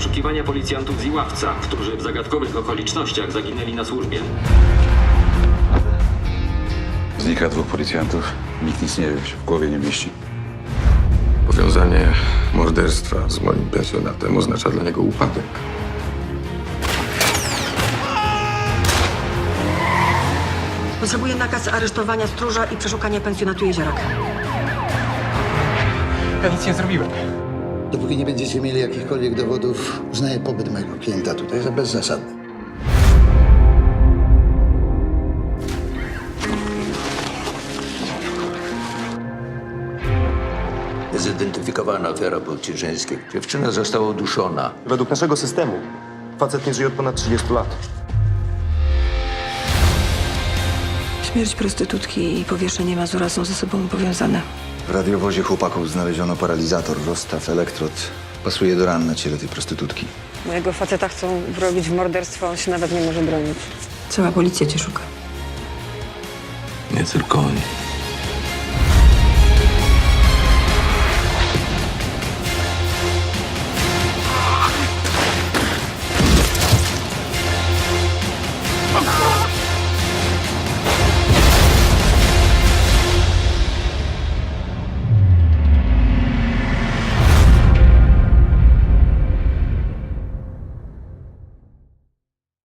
poszukiwania policjantów z Iławca, którzy w zagadkowych okolicznościach zaginęli na służbie. Znika dwóch policjantów. Nikt nic nie wie, się w głowie nie mieści. Powiązanie morderstwa z moim pensjonatem oznacza dla niego upadek. Potrzebuję nakaz aresztowania stróża i przeszukania pensjonatu Jeziorak. Ja nic nie zrobiłem. Dopóki nie będziecie mieli jakichkolwiek dowodów, uznaję pobyt mojego klienta tutaj za bezzasadny. Zidentyfikowana ofiara płci żeńskiej. Dziewczyna została uduszona. Według naszego systemu facet nie żyje od ponad 30 lat. Śmierć prostytutki i powieszenie Mazura są ze sobą powiązane. W radiowozie chłopaków znaleziono paralizator, rozstaw, elektrod. Pasuje do ran na ciele tej prostytutki. Mojego faceta chcą wrobić w morderstwo, on się nawet nie może bronić. Cała policja cię szuka. Nie cyrkoni.